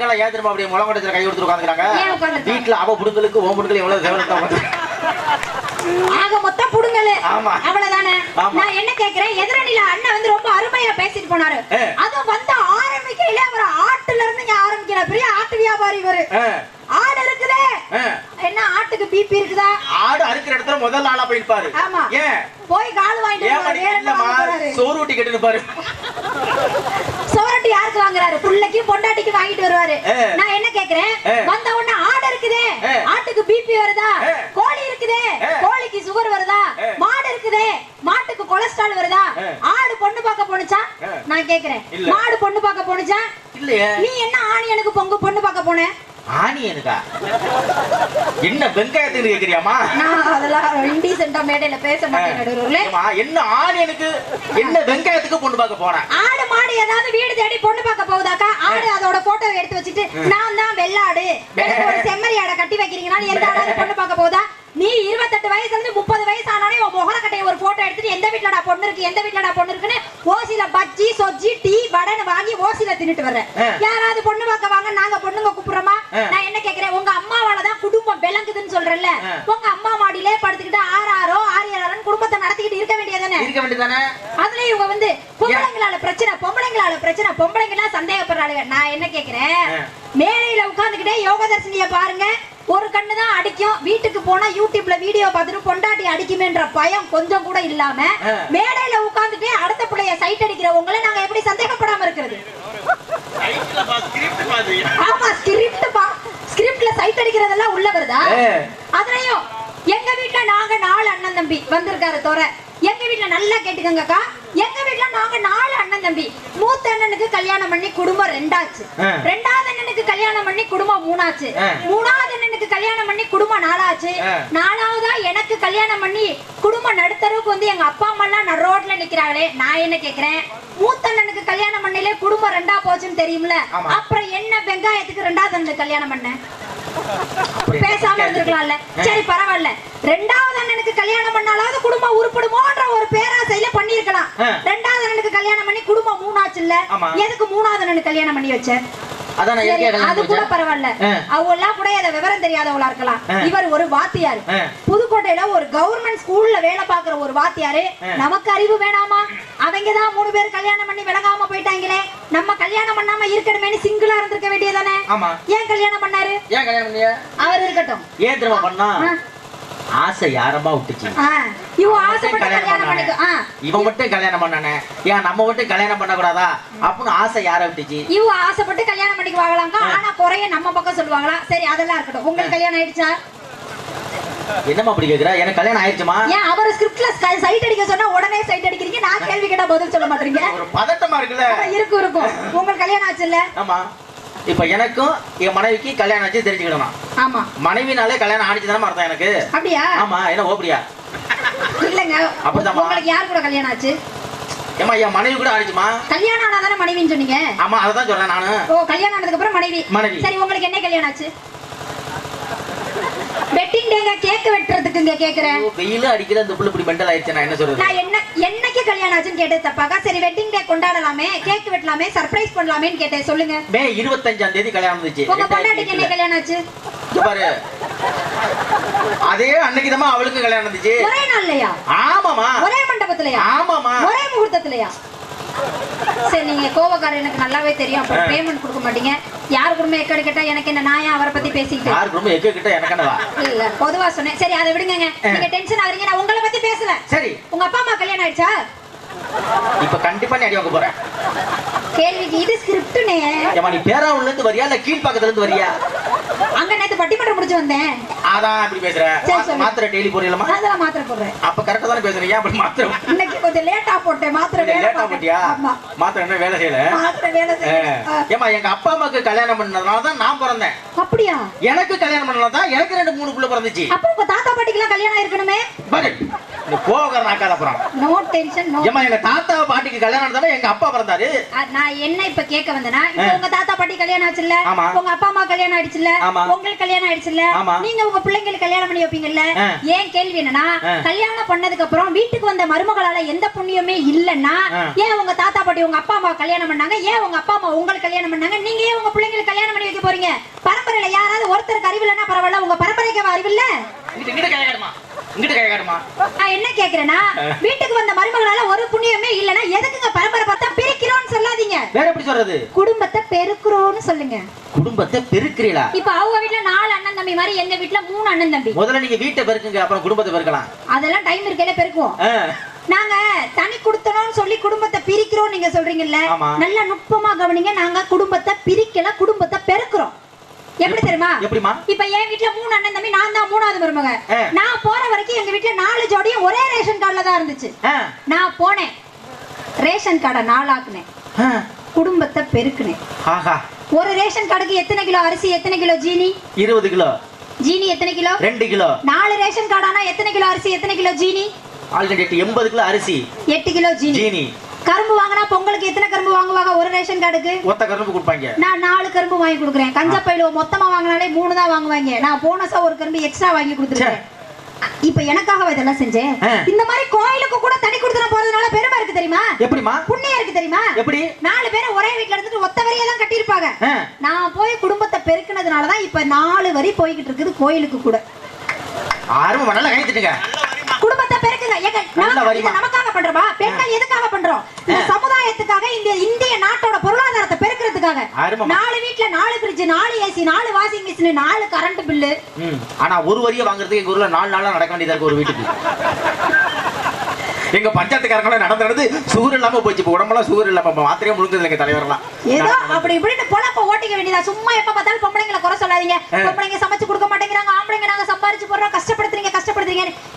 ஆண்களா ஏன் திரும்ப அப்படியே முளங்கொட்டத்துல கை கொடுத்து உட்காந்துக்கிறாங்க? வீட்டுல அவ புடுங்களுக்கு ஓ புடுங்களுக்கு எவ்வளவு தேவை ஆக மொத்தம் புடுங்கலு. ஆமா. அவ்வளவுதானே. நான் என்ன கேக்குறேன்? எதிரணியில அண்ணன் வந்து ரொம்ப அருமையா பேசிட்டு போனாரு. அதுவும் வந்து ஆரம்பிக்கையில அவர் ஆட்டுல இருந்து இங்க ஆரம்பிக்கிறார் பெரிய ஆட்டு வியாபாரி இவரு. ஆடு இருக்குதே என்ன ஆட்டுக்கு பிபி இருக்குதா? ஆடு அறுக்கிற இடத்துல முதல் ஆளா போயிருப்பாரு ஆமா. ஏன் போய் கால் வாங்கிட்டு? சோறு ஊட்டி கட்டு பாரு. சோரட்டி யாருக்கு வாங்குறாரு புள்ளைக்கு பொண்டாட்டிக்கு வாங்கிட்டு வருவாரு. நான் என்ன கேக்குறேன். வந்த உடனே ஆடு இருக்குதே. ஆட்டுக்கு பிபி வருதா. கோழி இருக்குதே. கோழிக்கு சுகர் வருதா. மாடு இருக்குதே மாட்டுக்கு கொலஸ்ட்ரால் வருதா. ஆடு பொண்ணு பார்க்க போனுச்சா. நான் கேக்குறேன். மாடு பொண்ணு பார்க்க போனுச்சா நீ என்ன ஆணி எனக்கு பொங்கு பொண்ணு பார்க்க போன ஆணி எனக்கா? என்ன வெங்காயத்துக்கு கேக்குறியாமா நான் அதெல்லாம் இன்டீசென்டா மேடையில பேச மாட்டேன் ஏம்மா, என்ன வெங்காயத்துக்கு பொண்ணு பார்க்க போனேன் ஆடு மாடு ஏதாவது வீடு தேடி பொண்ணு பார்க்க போகுதாக்கா? ஆடு அதோட போட்டோ எடுத்து வச்சுட்டு நான் தான் வெள்ளாடு. ஒரு செம்மறி ஆடை கட்டி வைக்கிறீங்கன்னா எந்த ஆடாவது பொண்ணு பார்க்க போகுதா? நீ இருபத்தெட்டு வயசுல இருந்து முப்பது வயசு ஆனாலே உன் முகர கட்டைய ஒரு போட்டோ எடுத்துட்டு எந்த வீட்டுலடா பொண்ணு இருக்கு எந்த வீட்டுலடா பொண்ணு இருக்குன்னு ஓசில பஜ்ஜி சொஜ்ஜி டீ வடைன்னு வாங்கி ஓசில தின்னுட்டு வர்றேன். யாராவது பொண்ணு பார்க்க வாங்க நாங்க பொண்ணுங்க கூப்பிடுறோமா ஆ. நான் என்ன கேக்குறேன் உங்க அம்மாவால தான் குடும்பம் விளங்குதுன்னு சொல்றேன்ல ஆ. உங்க அம்மா மாடியிலே படுத்துக்கிட்டு ஆறாரோ ஆறியாரோ குடும்பத்தை நடத்திக்கிட்டு இருக்க வேண்டியதானே அதுல இவங்க வந்து பொம்பளைங்களால பிரச்சனை பொம்பளைங்களால பிரச்சனை பொம்பளைங்களா சந்தேகப்படுறாளுங்க. நான் என்ன கேக்குறேன். மேடையில உட்கார்ந்துகிட்டே யோக தர்ஷினிய பாருங்க. ஒரு கண்ணு தான் அடிக்கும். வீட்டுக்கு போனா யூடியூப்ல வீடியோ பார்த்துட்டு பொண்டாட்டி அடிக்குமேன்ற பயம் கொஞ்சம் கூட இல்லாம. மேடையில உட்கார்ந்துட்டு அடுத்த பிள்ளைய சைட் அடிக்கிறவங்களை நாங்க எப்படி சந்தேகப்படாம இருக்கிறது? ஆமா ஸ்கிரிப்ட் ஸ்கிரிப்ட்ல சைட் அடிக்கிறதெல்லாம் உள்ள வருதா. அதுலயும் எங்க வீட்ல நாங்க நாலு அண்ணன் தம்பி வந்திருக்காரு தோற வீட்ல நல்லா கேட்டுக்கங்கக்கா எங்க வீட்ல நாங்க நாலு அண்ணன் தம்பி. மூத்த அண்ணனுக்கு கல்யாணம் பண்ணி குடும்பம் ரெண்டாச்சு. ரெண்டாவது அண்ணனுக்கு கல்யாணம் பண்ணி குடும்பம் மூணாச்சு. மூணாவது அண்ணனுக்கு கல்யாணம் பண்ணி குடும்பம் நாலாச்சு. நாலாவதா எனக்கு கல்யாணம் பண்ணி குடும்பம் நடுத்தரவுக்கு வந்து எங்க அப்பா அம்மா எல்லாம் நான் ரோட்ல நிக்கிறாங்களே நான் என்ன கேக்குறேன்? மூத்த அண்ணனுக்கு கல்யாணம் பண்ணல குடும்பம் ரெண்டா போச்சுன்னு தெரியும்ல. அப்புறம் என்ன வெங்காயத்துக்கு ரெண்டாவது அண்ணனுக்கு கல்யாணம் பண்ண? பேசாம இருந்திருக்கலாம்ல. சரி பரவாயில்ல. ரெண்டாவது அண்ணனுக்கு கல்யாணம் பண்ணாலாவது குடும்பம் உருப்படுமோன்ற ஒரு பேராசையில பண்ணிருக்கலாம் ஆ. ரெண்டாவது அண்ணனுக்கு கல்யாணம் பண்ணி மூணாச்சு இல்ல. எதுக்கு மூணாவது கல்யாணம் பண்ணி வச்ச? அது கூட பரவாயில்ல. ஆ. அவங்க எல்லாம் கூட இதை விவரம் தெரியாதவங்களா இருக்கலாம். இவர் ஒரு வாத்தியார். புதுக்கோட்டையில ஒரு கவர்மெண்ட் ஸ்கூல்ல வேலை பாக்குற ஒரு வாத்தியாரு. நமக்கு அறிவு வேணாமா? அவங்க தான் மூணு பேர் கல்யாணம் பண்ணி விளங்காம போயிட்டாங்களே. நம்ம கல்யாணம் பண்ணாம இருக்கணுமேனு சிங்கிளா இருந்திருக்க வேண்டியதானே ஏன் கல்யாணம் பண்ணாரு? ஏன் கல்யாணம் பண்ணிய? அவர் இருக்கட்டும். ஏன் திரும்ப பண்ணா. ஆசை யாரமா விட்டுச்சு? இவன் மட்டும் கல்யாணம் பண்ணானே. ஏன் நம்ம மட்டும் கல்யாணம் பண்ண கூடாதா அப்படின்னு ஆசை யார விட்டுச்சு? இவ ஆசைப்பட்டு கல்யாணம் பண்ணிக்க வாங்கலாங்க ஆ. ஆனா குறைய நம்ம பக்கம் சொல்லுவாங்களா? சரி அதெல்லாம் இருக்கட்டும். உங்களுக்கு கல்யாணம் ஆயிடுச்சா? என்னம்மா அப்படி கேக்குற? எனக்கு கல்யாணம் ஆயிடுச்சுமா ஏன் அவர் ஸ்கிரிப்ட்ல சைட் அடிக்க சொன்னா உடனே சைட் அடிக்கிறீங்க. நான் கேள்வி கேட்டா பதில் சொல்ல மாட்டீங்க. ஒரு பதட்டமா இருக்குல்ல. இருக்கும் இருக்கும். உங்களுக்கு கல்யாணம் ஆச்சுல்ல? ஆமா. இப்ப எனக்கும் என் மனைவிக்கு கல்யாணம் ஆச்சு தெரிஞ்சுக்கிடணும் ஆமா. மனைவினாலே கல்யாணம் ஆணிச்சு தானே அர்த்தம் எனக்கு. அப்படியா? ஆமா என்ன ஓப்படியா? இல்லங்க. அப்படிதாம்மா. உங்களுக்கு யார் கூட கல்யாணம் ஆச்சு? ஏமா என் மனைவி கூட ஆணிச்சுமா கல்யாணம் ஆனா தானே மனைவின்னு சொன்னீங்க? ஆமா அதான் சொல்றேன் நானு. ஓ கல்யாணம் ஆனதுக்கு அப்புறம் மனைவி. மனைவி. சரி உங்களுக்கு என்ன கல்யாணம் ஆச்சு? வெட்டிங் டேங்க கேக் வெட்டுறதுக்குங்க கேக்குறேன். ஐயோ, வெயிலும் அடிக்கிற இந்த புள்ள இப்படி மெண்டல் ஆயிடுச்சு நான் என்ன சொல்றது? நான் என்ன என்னைக்கு கல்யாணம் ஆச்சுன்னு கேட்டது தப்பாக்கா? சரி வெட்டிங் டே கொண்டாடலாமே கேக் வெட்டலாமே சர்ப்ரைஸ் பண்ணலாமேன்னு கேட்டேன் சொல்லுங்க. மே இருபத்தஞ்சாம் தேதி கல்யாணம் வந்துச்சு. உங்க பொண்டாட்டிக்கு என்ன கல்யாணம் ஆச்சு? பாரு. அதே அன்னைக்கு தான் அவளுக்கு கல்யாணம் வந்துச்சு. ஒரே நாள்லயா? ஆமாமா ஒரே மண்டபத்திலயா? ஆமாமா ஒரே முகூர்த்தத்திலயா? சரி நீங்க கோவக்காரர் எனக்கு நல்லாவே தெரியும். அப்புறம். பேமெண்ட் கொடுக்க மாட்டீங்க. யார் குடும்பம் எக்கடி கேட்டா எனக்கு என்ன? நான் அவரை பத்தி பேசிக்கிட்டு? ரொம்ப எக்க கிட்ட எனக்கு என்னவா? இல்ல பொதுவா சொன்னேன். சரி அதை விடுங்க நீங்க டென்ஷன் ஆகுறீங்க. நான் உங்களை பத்தி பேசல. சரி. உங்க அப்பா அம்மா கல்யாணம் ஆயிடுச்சா? இப்ப கண்டிப்பா நீ அடி வாங்க போறேன் கேள்விக்கு இது ஸ்கிரிப்ட்னே ஏமா நீ பேராவூர்ல இருந்து வரியா? இல்ல கீழ்பாக்கத்துல இருந்து வரியா? அங்க நேத்து பட்டிமன்றம் முடிச்சு வந்தேன். அதான் அப்படி பேசுற. மாத்திரை டெய்லி போறீங்களா அதெல்லாம் மாத்திரை போடுறேன். அப்ப கரெக்டா தானே பேசுறீங்க. அப்படி மாத்திரை இன்னைக்கு கொஞ்சம் லேட்டா போட்டேன். மாத்திரை லேட்டா. போட்டியா? மாத்திரை என்ன வேலை செய்யல? மாத்திரை வேலை செய்யல. ஏமா எங்க அப்பா அம்மாக்கு கல்யாணம் பண்ணதுனால தான் நான் பிறந்தேன். அப்படியா? எனக்கு கல்யாணம் பண்ணலாம் தான் எனக்கு ரெண்டு மூணு புள்ள பிறந்துச்சு. அப்ப உங்க தாத்தா பாட்டிக்கெல்லாம் கல்யாணம் இருக்கணுமே பாரு. இந்த கோவக்காரன் ஆக்காத அப்புறம் நோ டென்ஷன் நோ ஏமா எங்க தாத்தா பாட்டிக்கு கல்யாணம் தானே எங்க அப்பா பிறந்தாரு நான் என்ன இப்ப கேட்க வந்தேனா. உங்க தாத்தா பாட்டி கல்யாணம் ஆச்சுல்ல. உங்க அப்பா அம்மா கல்யாணம் ஆயிடுச்சுல்ல. உங்களுக்கு கல்யாணம் ஆயிடுச்சுல்ல. நீங்க உங்க பிள்ளைங்களுக்கு கல்யாணம் பண்ணி வைப்பீங்கல்ல. ஏன் கேள்வி என்னன்னா. கல்யாணம் பண்ணதுக்கு அப்புறம் வீட்டுக்கு வந்த மருமகளால எந்த புண்ணியமே இல்லன்னா. ஏன் உங்க தாத்தா பாட்டி உங்க அப்பா அம்மா கல்யாணம் பண்ணாங்க ஏன் உங்க அப்பா அம்மா உங்களுக்கு கல்யாணம் பண்ணாங்க நீங்க ஏன் உங்க பிள்ளைங்களுக்கு கல்யாணம் பண்ணி வைக்க போறீங்க பரம்பரையில யாராவது ஒருத்தருக்கு அறிவு இல்லைன்னா பரவாயில்ல உங்க பரம்பரைக்கு அறிவு இல்ல நான் என்ன கேக்குறேன்னா வீட்டுக்கு வந்த மருமகளால ஒரு புண்ணியமே இல்லைன்னா எதுக்குங்க பரம்பரை பார்த்தா பிரிக்கிறோம்னு சொல்லாதீங்க. வேற எப்படி சொல்றது? குடும்பத்தை பெருக்குறோம்னு சொல்லுங்க. குடும்பத்தை பெருக்கிறீங்களா இப்ப அவங்க வீட்ல நாலு அண்ணன் தம்பி மாதிரி எங்க வீட்ல மூணு அண்ணன் தம்பி. முதல்ல நீங்க வீட்டை பெருக்குங்க அப்புறம் குடும்பத்தை பெருக்கலாம். அதெல்லாம் டைம் இருக்கையில பெருக்குவோம். நாங்க தனி குடுத்தணும்னு சொல்லி குடும்பத்தை பிரிக்கிறோம் நீங்க சொல்றீங்கல்ல. நல்ல நுட்பமா கவனிங்க நாங்க குடும்பத்தை பிரிக்கல குடும்பத்தை பெருக்குறோம் எப்படி தெரியுமா? எப்படிமா இப்ப என் வீட்ல மூணு அண்ணன் தம்பி நான் தான் மூணாவது மருமக. நான் போற வரைக்கும் எங்க வீட்ல நாலு ஜோடியும் ஒரே ரேஷன் கார்டுல தான் இருந்துச்சு. நான் போனேன். ரேஷன் கார்டை நாளாக்குனேன். குடும்பத்தை பெருக்குனேன். ஆஹா. ஒரு ரேஷன் கார்டுக்கு எத்தனை கிலோ அரிசி எத்தனை கிலோ ஜீனி? இருபது கிலோ. ஜீனி எத்தனை கிலோ? ரெண்டு கிலோ. நாலு ரேஷன் கார்டானா எத்தனை கிலோ அரிசி எத்தனை கிலோ ஜீனி? ஆல்ரெடி எண்பது கிலோ அரிசி. எட்டு கிலோ ஜீனி. ஜீனி. கரும்பு வாங்கினா பொங்கலுக்கு எத்தனை கரும்பு வாங்குவாங்க? ஒரு ரேஷன் கார்டுக்கு? ஒத்த கரும்பு கொடுப்பாங்க. நான் நாலு கரும்பு வாங்கி கொடுக்குறேன். கஞ்சா பையில மொத்தமா வாங்கினாலே மூணு தான் வாங்குவாங்க. நான் போனஸா ஒரு கரும்பு எக்ஸ்ட்ரா வாங்கி கொடுத்துருக்கேன். இப்ப எனக்காக இதெல்லாம் செஞ்சேன். இந்த மாதிரி கோயிலுக்கு கூட தனி கொடுத்துன போறதுனால பெருமை இருக்கு தெரியுமா? எப்படிமா புண்ணியம் இருக்கு தெரியுமா? எப்படி? நாலு பேரும் ஒரே வீட்ல இருந்துட்டு ஒத்த வரியா தான் கட்டியிருப்பாங்க. நான் போய் குடும்பத்தை பெருக்கினதுனால தான் இப்ப நாலு வரி போய்கிட்டு இருக்குது கோயிலுக்கு கூட. ஆரம்பம் நல்லா கைத்துட்டுங்க குடும்பத்தை பெருக்குங்க ஏங்க, நல்ல நாங்க வரிமா. இதை நமக்காக பண்றோமா? பெண்கள் எதுக்காக பண்றோம்? இந்த சமுதாயத்துக்காக இந்த இந்திய நாட்டோட பொருளாதாரத்தை பெருக்கிறதுக்காக. நாலு வீட்ல நாலு ஃப்ரிட்ஜ் நாலு ஏசி நாலு வாஷிங் மிஷின் நாலு கரண்ட் பில்லு. ஆனா ஒரு வரியை வாங்குறதுக்கு எங்க ஊர்ல நாலு நாளா நடக்க வேண்டியதா இருக்கு ஒரு வீட்டுக்கு. எங்க பஞ்சாயத்துக்காரங்களும் நடந்து நடந்து சுகர் இல்லாம போச்சு. இப்ப உடம்பெல்லாம் சுகர் இல்லாம மாத்திரையே முழுங்குது எங்க தலைவரெல்லாம் ஏதோ அப்படி இப்படின்னு பொழப்ப ஓட்டிக்க வேண்டியதா? சும்மா எப்ப பார்த்தாலும் பொம்பளைங்களை குறை சொல்லாதீங்க. பொம்பளைங்க சமைச்சு கொடுக்க மாட்டேங்கிறாங்க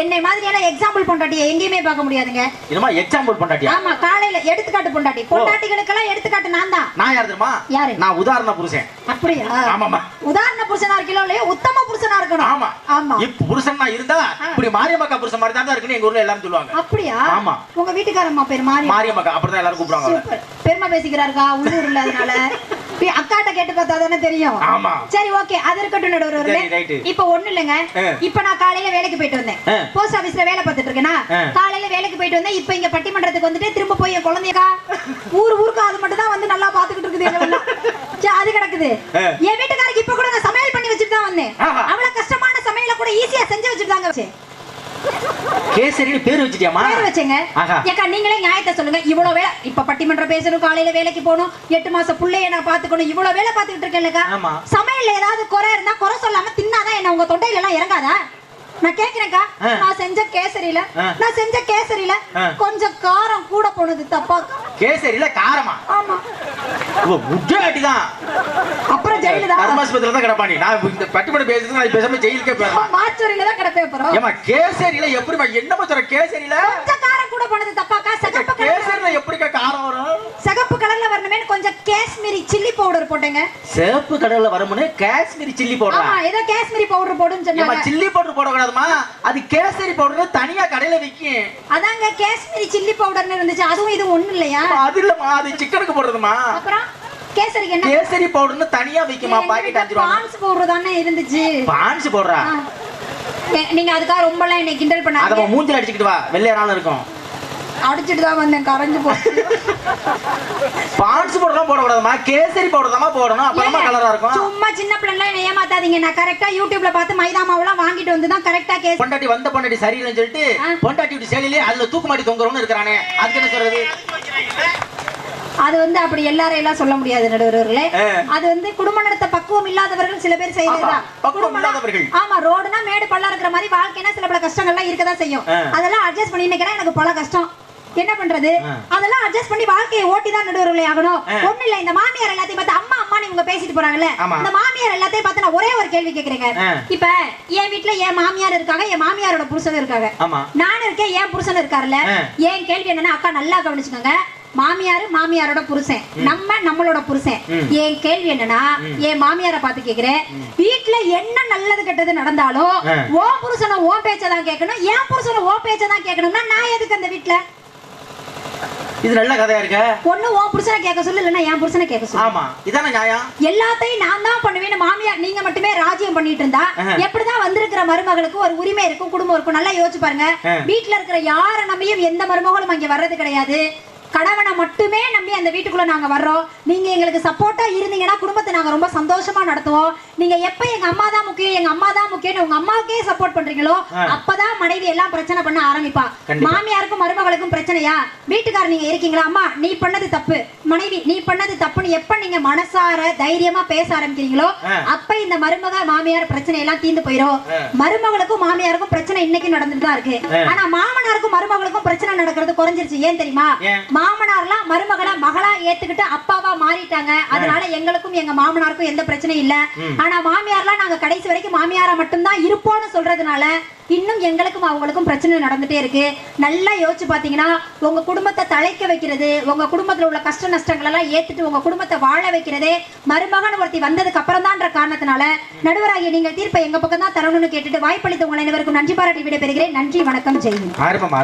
என்னை மாதிரியான எக்ஸாம்பிள் பொண்டாட்டியை எங்கேயுமே பார்க்க முடியாதுங்க. என்னமா எக்ஸாம்பிள் பொண்டாட்டியா? ஆமா காலையில எடுத்துக்காட்டு பொண்டாட்டி. பொண்டாட்டிகளுக்கெல்லாம் எடுத்துக்காட்டு நான் தான். நான் யார் தெரியுமா? யாரு? நான் உதாரண புருஷன். அப்படியா? ஆமாமா உதாரண புருஷனா இருக்கீங்களோ இல்லையோ உத்தம புருஷனா இருக்கணும். ஆமா. ஆமா. இப்ப புருஷன்னா இருந்தா இப்படி மாரியம்மக்கா புருஷன் மாதிரி தான் இருக்குன்னு எங்க ஊர்ல எல்லாரும் சொல்லுவாங்க. அப்படியா? ஆமா. உங்க வீட்டுக்காரம்மா பேர் மாறி மாரியம்மக்கா அப்படிதான் எல்லாரும் கூப்பிடுவாங்க. பெருமை பேசிக்கிறாருக்கா உள்ளூர்ல அதனால? அக்காட்ட கேட்டு பார்த்தா தானே தெரியும் ஆமா சரி ஓகே அது இருக்கட்டும். இப்ப ஒண்ணு இல்லைங்க. இப்ப நான் காலையில வேலைக்கு போயிட்டு வந்தேன். போஸ்ட் ஆபீஸ்ல வேலை பார்த்துட்டு இருக்கேனா. காலையில வேலைக்கு போயிட்டு வந்தேன் இப்ப இங்க பட்டிமன்றத்துக்கு வந்துட்டு திரும்ப போய் என் குழந்தையக்கா ஊர் ஊருக்கு அது மட்டும் தான் வந்து நல்லா பாத்துக்கிட்டு இருக்குது அது கிடக்குது. என் வீட்டுக்காரருக்கு இப்ப கூட நான் சமையல் பண்ணி வச்சுட்டு தான் வந்தேன். அவ்வளவு கஷ்டமான சமையல கூட ஈஸியா செஞ்சு வச்சுட்டு தாங்க கேசரின்னு பேர் வச்சிட்டியாமா பேர் வச்சேங்க. ஏக்கா நீங்களே நியாயத்தை சொல்லுங்க. இவ்வளவு வேலை இப்ப பட்டிமன்றம் பேசணும் காலையில வேலைக்கு போகணும் எட்டு மாசம் புள்ளைய நான் பாத்துக்கணும் இவ்வளவு வேலை பாத்துக்கிட்டு இருக்கேன்லக்கா. சமையல்ல ஏதாவது குறை இருந்தா குறை சொல்லாம தின்னாதான் என்ன உங்க தொண்டையில எல்லாம் இறங்காதா? நான் கேக்குறேன்க்கா. நான் செஞ்ச கேசரியில. நான் செஞ்ச கேசரியில. கொஞ்சம் காரம் கூட போனது தப்பாக்கா கேசரியில காரமா? ஆமா. ஓ முட்டாட்டிதான். அப்புறம் ஜெயிலு தான் கர்மாஸ்பத்திரியில தான் கிடப்பானி நான் இந்த பட்டிமணி பேசுறது நான் பேசாம ஜெயிலுக்கே போயிடலாம். மாச்சூரியில தான் கிடப்பே போறோம் ஏமா கேசரியில எப்படிமா என்ன சொல்ற கேசரியில? கொஞ்சம் காரம் கூட போனது தப்பாக்கா? காஷ்மீரி சில்லி பவுடர் போட்டேங்க. சிவப்பு கடல்ல வரும்னு காஷ்மீரி சில்லி ஆமா பவுடர் ஏதோ காஷ்மீரி பவுடர் போடுன்னு சொன்னாங்க. சில்லி பவுடர் போடக்கூடாதுமா அது கேசரி பவுடர் தனியா கடையில விக்கும் அதாங்க காஷ்மீரி சில்லி பவுடர்னு இருந்துச்சு. அதுவும் இது ஒண்ணு இல்லையா? அது இல்லம்மா அது சிக்கனுக்கு போடுறதுமா. அப்புறம் கேசரிக்கு என்ன? கேசரி பவுடர்னு தனியா விக்குமா? பாக்கெட் அஞ்சு ரூபா பான்ஸ் பவுடர் தானே இருந்துச்சு. பான்ஸ். ஏ- நீங்க அதுக்காக ரொம்ப எல்லாம் என்னை கிண்டல் அத பண்ணாதீங்க உன் மூஞ்சில அடிச்சுக்கிட்டு வா. வெள்ளையானாலும் இருக்கும். அடிச்சிட்டு தான் வந்தேன் கரைஞ்சு போச்சு பான்ஸ் பவுடர்லாம் போடக்கூடாதுமா? கேசரி பவுடர் தான் போடணும் ஏங்க, கலரா இருக்கும். சும்மா சின்ன பிள்ளைல என்னை ஏமாத்தாதீங்க. நான் கரெக்டா யூடியூப்ல பார்த்து மைதா மாவுலாம் வாங்கிட்டு வந்து தான் கரெக்டா கேஸ் பொண்டாட்டி வந்த பொண்டாட்டி சரியில்லைன்னு சொல்லிட்டு. பொண்டாட்டி சேலையிலே அதுல தூக்கு மாட்டி தொங்குறவனு இருக்கிறானே. அதுக்கு என்ன சொல்றது? அது வந்து அப்படி எல்லாரும் எல்லாம் சொல்ல முடியாது நடுவர்களே. அது வந்து குடும்ப நடத்த பக்குவம் இல்லாதவர்கள் சில பேர் செய்யறதுதான் ஆமா, பக்குவம் குடும்பம்னா- இல்லாதவர்கள். ஆமா ரோடுனா மேடு பள்ளம் இருக்கிற மாதிரி வாழ்க்கைனா சில பல கஷ்டங்கள்லாம் இருக்கதான் செய்யும். அதெல்லாம் அட்ஜஸ்ட் பண்ணி நிக்கிறேன் எனக்கு பல கஷ்டம். என்ன பண்றது. அதெல்லாம் அட்ஜஸ்ட் பண்ணி வாழ்க்கையை ஓட்டி தான் நடுவர்களே ஆகணும். ஒண்ணு இல்ல இந்த மாமியார் எல்லாத்தையும் பார்த்து அம்மா அம்மான்னு இவங்க பேசிட்டு போறாங்கல்ல. இந்த மாமியார் எல்லாத்தையும் பார்த்து நான் ஒரே ஒரு கேள்வி கேக்குறேங்க. இப்ப என் வீட்ல என் மாமியார் இருக்காங்க என் மாமியாரோட புருஷன் இருக்காங்க. நானும் இருக்கேன் என் புருஷன் இருக்காருல்ல. என் கேள்வி என்னன்னா அக்கா நல்லா கவனிச்சுக்கோங்க. மாமியாரு மாமியாரோட புருஷன். நம்ம நம்மளோட புருஷன். என் கேள்வி என்னன்னா என் மாமியாரை பார்த்து கேக்குறேன். வீட்ல என்ன நல்லது கெட்டது நடந்தாலும். ஓ புருஷனை ஓ பேச்சதான் கேட்கணும் என் புருஷனை ஓ பேச்சதான் கேட்கணும்னா நான் எதுக்கு அந்த வீட்ல? இது நல்ல கதையா இருக்க? ஒண்ணு ஓ புருஷனை கேட்க சொல்லு இல்லைன்னா என் புருஷனை கேட்க சொல்லு. ஆமா. இதானே நியாயம்? எல்லாத்தையும் நான் தான் பண்ணுவேன்னு மாமியார் நீங்க மட்டுமே ராஜ்யம் பண்ணிட்டு இருந்தா. எப்படிதான் வந்திருக்கிற மருமகளுக்கு ஒரு உரிமை இருக்கும் குடும்பம் இருக்கும். நல்லா யோசிச்சு பாருங்க. ஆ. வீட்ல இருக்கிற யார நம்பியும் எந்த மருமகளும் அங்க வர்றது கிடையாது. கணவனை மட்டுமே நம்பி அந்த வீட்டுக்குள்ள நாங்க வர்றோம் நீங்க எங்களுக்கு சப்போர்ட்டா இருந்தீங்கன்னா குடும்பத்தை நாங்க ரொம்ப சந்தோஷமா நடத்துவோம் நீங்க எப்ப எங்க அம்மா தான் முக்கியம் எங்க அம்மா தான் முக்கியம் உங்க அம்மாவுக்கே சப்போர்ட் பண்றீங்களோ. அப்பதான் மனைவி எல்லாம் பிரச்சனை பண்ண ஆரம்பிப்பா. மாமியாருக்கும் மருமகளுக்கும் பிரச்சனையா வீட்டுக்காரர் நீங்க இருக்கீங்களா அம்மா நீ பண்ணது தப்பு மனைவி நீ பண்ணது தப்புன்னு எப்ப நீங்க மனசார தைரியமா பேச ஆரம்பிக்கிறீங்களோ. அப்ப இந்த மருமக மாமியார் பிரச்சனை எல்லாம் தீர்ந்து போயிரும் ஆ. மருமகளுக்கும் மாமியாருக்கும் பிரச்சனை இன்னைக்கு நடந்துட்டு தான் இருக்கு. ஆனா மாமனாருக்கும் மருமகளுக்கும் பிரச்சனை நடக்கிறது குறைஞ்சிருச்சு ஏன் தெரியுமா? மாமனார்லாம் மருமகளை மகளா ஏத்துக்கிட்டு அப்பாவா மாறிட்டாங்க. அதனால எங்களுக்கும் எங்க மாமனாருக்கும் எந்த பிரச்சனையும் இல்ல. ஆனா மாமியார்லாம் நாங்க கடைசி வரைக்கும் மாமியாரா மட்டும்தான் இருப்போம்னு சொல்றதுனால இன்னும் எங்களுக்கும் அவங்களுக்கும் பிரச்சனை நடந்துட்டே இருக்கு. நல்லா யோசிச்சு பாத்தீங்கன்னா உங்க குடும்பத்தை தழைக்க வைக்கிறது உங்க குடும்பத்துல உள்ள கஷ்ட நஷ்டங்கள் எல்லாம் ஏத்துட்டு உங்க குடும்பத்தை வாழ வைக்கிறதே மருமகன் ஒருத்தி வந்ததுக்கு அப்புறம் தான்ற காரணத்தினால நடுவராகிய நீங்கள் தீர்ப்பை எங்க பக்கம் தான் தரணும்னு கேட்டுட்டு வாய்ப்பளித்த உங்களை அனைவருக்கும் நன்றி பாராட்டி விடைபெறுகிறேன். நன்றி வணக்கம் ஆரம்பம்